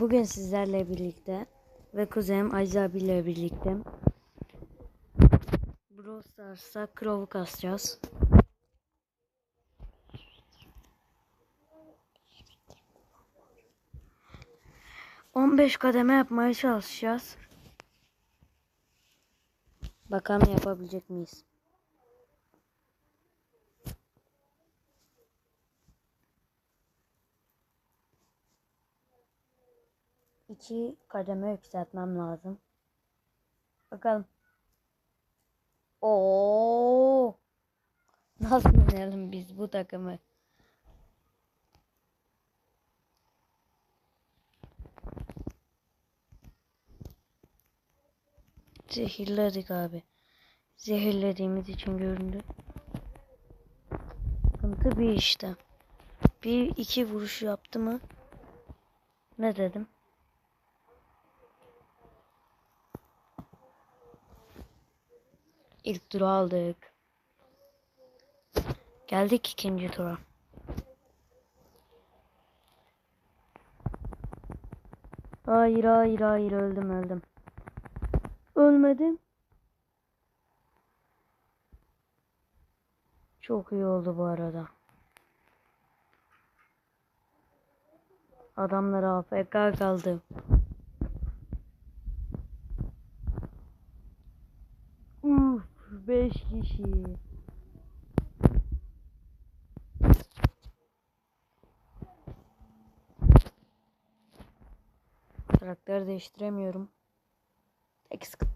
Bugün sizlerle birlikte ve kuzenim Aziz abiyle birlikte Brawl Stars'ta Crow'u kasacağız. On beş kademe yapmaya çalışacağız. Bakalım yapabilecek miyiz? İki kademe yükseltmem lazım. Bakalım. Oo! Nasıl yenelim biz bu takımı? Zehirledik abi. Zehirlediğimiz için göründü. Sıkıntı bir işte. Bir iki vuruş yaptı mı? Ne dedim? İlk turu aldık. Geldik ikinci tura. Hayır hayır hayır öldüm öldüm. Ölmedim. Çok iyi oldu bu arada. Adamlar AFK kaldı. Uf, 5 kişi. Karakter değiştiremiyorum. Tek sıkıntı.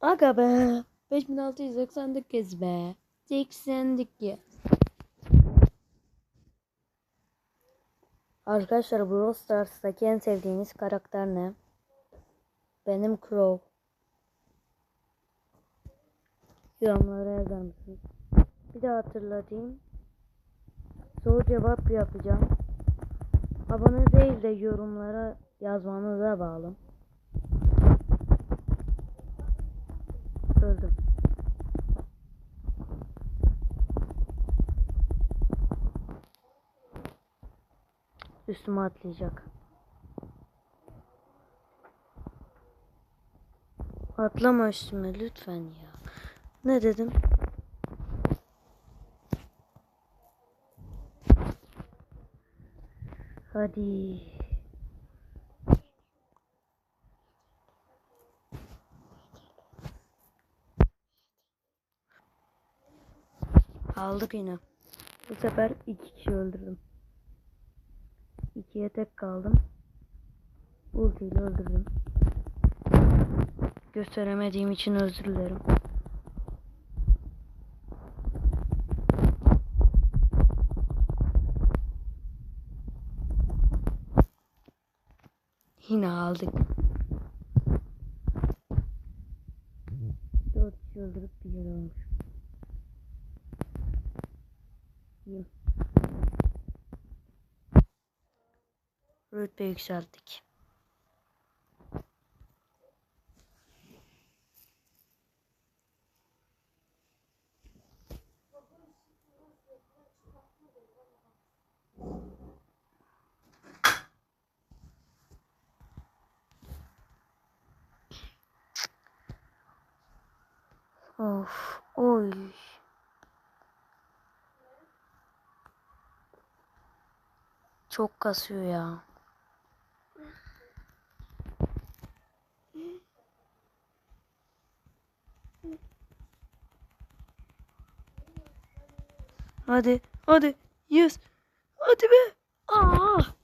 Aga be. 5690 kez be. 80'dik ya. Arkadaşlar Brawl Stars'taki en sevdiğiniz karakter ne? Benim Crow. Yorumlara yazar mısınız? Bir daha hatırlatayım. Soru cevap yapacağım. Abone değil de yorumlara yazmanıza bağlı. Öldüm. Üstüme atlayacak. Atlama üstüme lütfen ya. Ne dedim? Hadi. Aldık yine. Bu sefer iki kişi öldürdüm. İkiye tek kaldım. Ultiyle öldürdüm. Gösteremediğim için özür dilerim. Yine aldık. Dört kişi öldürüp bir yere olmuş. Rütbe yükselttik. Of, oy. Çok kasıyor ya. Hadi, hadi. Yes. Hadi be. Aa!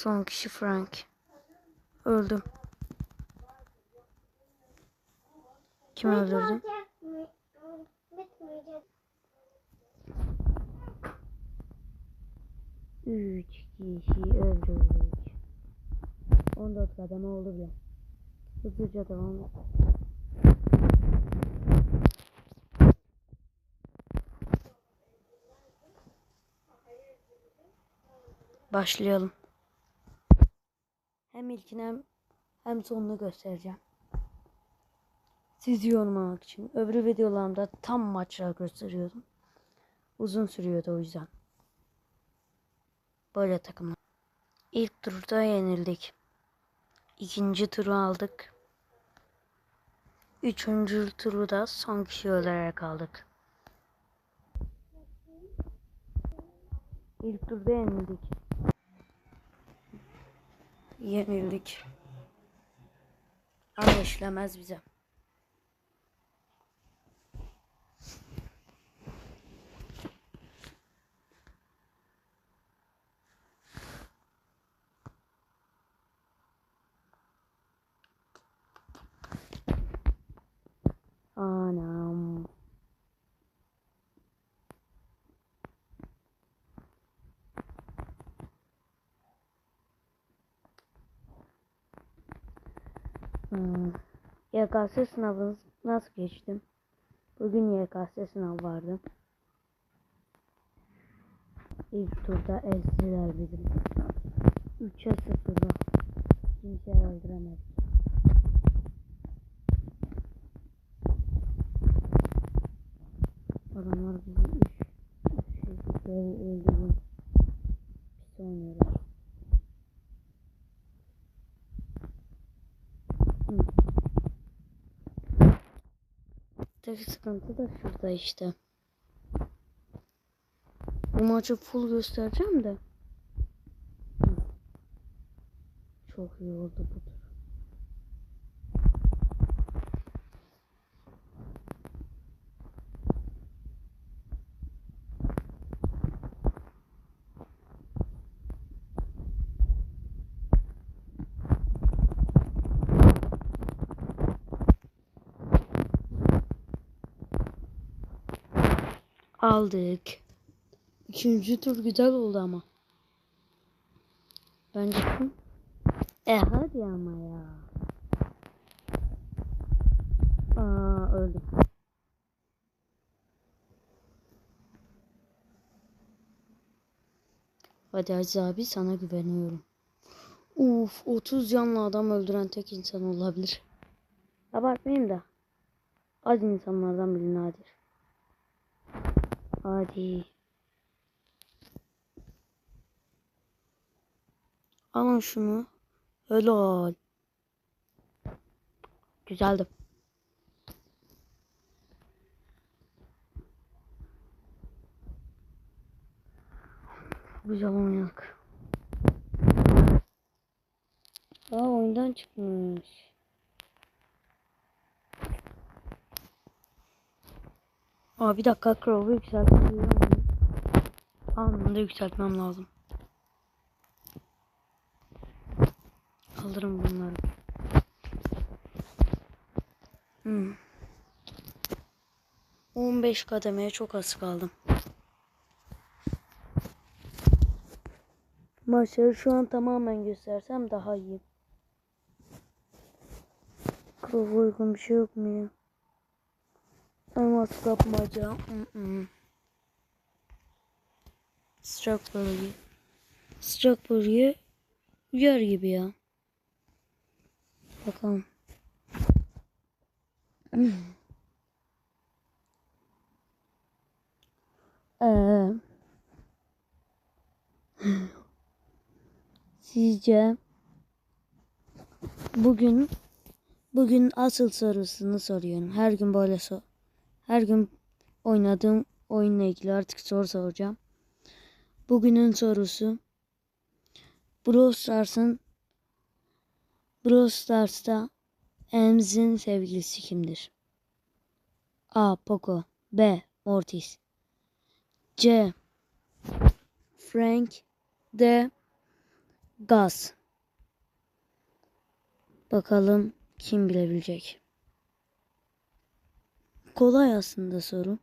Son kişi Frank. Öldüm. Kim öldürdü? Üç kişi öldürdük. 14 kademe oldu bile. Hızlıca devam et. Başlayalım. Hem ilkini hem, hem sonunu göstereceğim. Sizi yormamak için. Öbür videolarımda tam maçlar gösteriyordum. Uzun sürüyordu o yüzden. Böyle takımlar. İlk turda yenildik. İkinci turu aldık. Üçüncü turu da son kişi olarak aldık. İlk turda yenildik. Yenildik. Ama işlemez bize. Anam. Hmm. YKS sınavınız nasıl geçti? Bugün YKS sınavı vardı. İlk turda ezdiler bizim. 3'e 0'da. Kimse öldüremedi. Adamlar bizi 3 3 böyle öldürdü. Tek sıkıntı da şurada işte. Bu maçı full göstereceğim de. Çok iyi oldu bu tur. Aldık. Üçüncü tur güzel oldu ama. Bence kim? E hadi ama ya. Aa öldüm. Hadi Aziz abi sana güveniyorum. Uf 30 canlı adam öldüren tek insan olabilir. Abartmayayım da. Az insanlardan biri nadir. Hadi. Alın şunu. Helal. Güzeldi. Güzel oynadık. Aa oyundan çıkmış. Aa bir dakika Crow'u yükseltmem Anında yükseltmem lazım. Alırım bunları. Hmm. 15 kademeye çok az kaldım. Maçları şu an tamamen göstersem daha iyi. Crow uygun bir şey yok mu ya? Elmas kapmaca. Sıcak bölge. Sıcak bölge uyar gibi ya. Bakalım. Ee, sizce bugün bugün asıl sorusunu soruyorum. Her gün böyle sor. Her gün oynadığım oyunla ilgili artık soru soracağım. Bugünün sorusu Brawl Stars'ın Brawl Stars'ta Emz'in sevgilisi kimdir? A. Poco B. Mortis C. Frank D. Gaz Bakalım kim bilebilecek. Kolay aslında soru.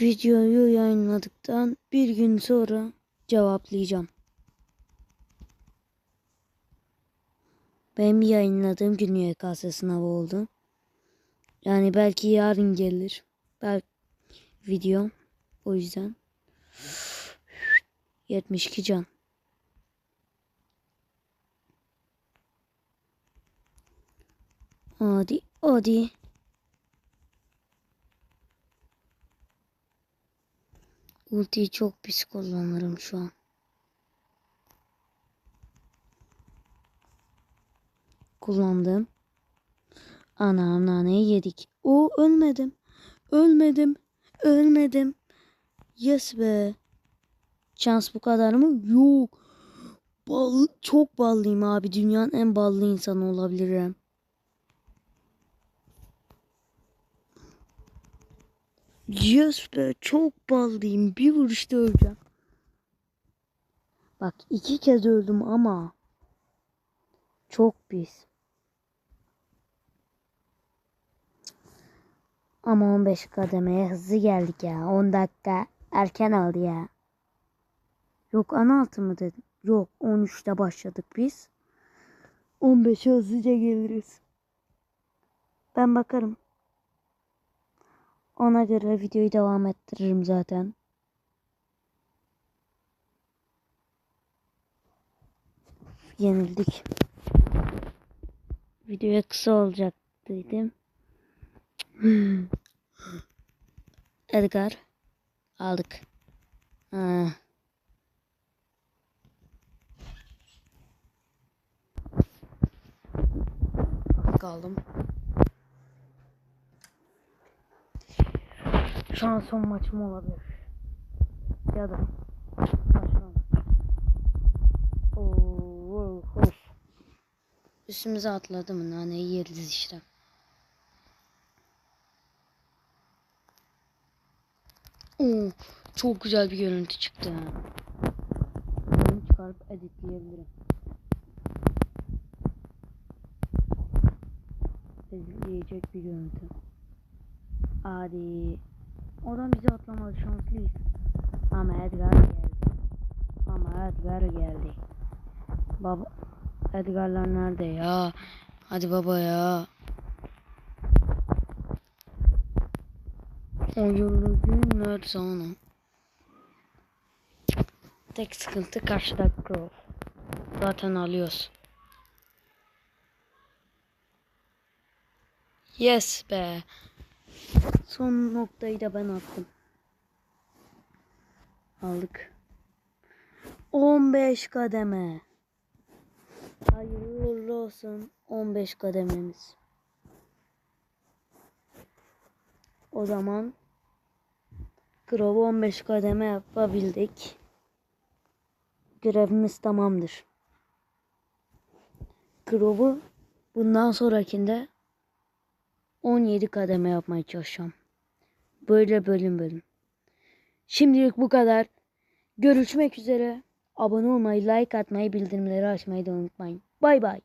Videoyu yayınladıktan bir gün sonra cevaplayacağım. Benim yayınladığım gün YKS sınavı oldu. Yani belki yarın gelir. Belki video. O yüzden. 72 can. Hadi hadi. Ultiyi çok pis kullanırım şu an. Kullandım. Anam naneyi yedik. O ölmedim. Ölmedim. Ölmedim. Yes be. Şans bu kadar mı? Yok. Bal, çok ballıyım abi. Dünyanın en ballı insanı olabilirim. Yes be. Çok ballıyım. Bir vuruşta öleceğim. Bak iki kez öldüm ama çok pis. Ama 15 kademeye hızlı geldik ya. 10 dakika erken aldı ya. Yok 16 mı dedim. Yok 13'te başladık biz. 15'e hızlıca geliriz. Ben bakarım. Ona göre videoyu devam ettiririm zaten. Yenildik. Videoya kısa olacak dedim. Edgar aldık. Ha. Kaldım. Şu an son maçım olabilir. Ya da başka maç. Oo, of. Üstümüze atladı mı? Naneyi yeriz işte. Oo, çok güzel bir görüntü çıktı. Bunu çıkarıp editleyebilirim. Editleyecek bir görüntü. Hadi. Oradan bizi atlamadı şanslıyız. Ama Edgar geldi. Ama Edgar geldi. Baba Edgar'lar nerede ya? Hadi baba ya. Oyunlu günler sonra. Tek sıkıntı karşıda Grove. Zaten alıyoruz. Yes be. Son noktayı da ben attım. Aldık. 15 kademe. Hayırlı olsun 15 kadememiz. O zaman Grov'u 15 kademe yapabildik. Görevimiz tamamdır. Grov'u bundan sonrakinde 17 kademe yapmaya çalışacağım. Böyle bölüm bölüm. Şimdilik bu kadar. Görüşmek üzere. Abone olmayı, like atmayı, bildirimleri açmayı da unutmayın. Bay bay.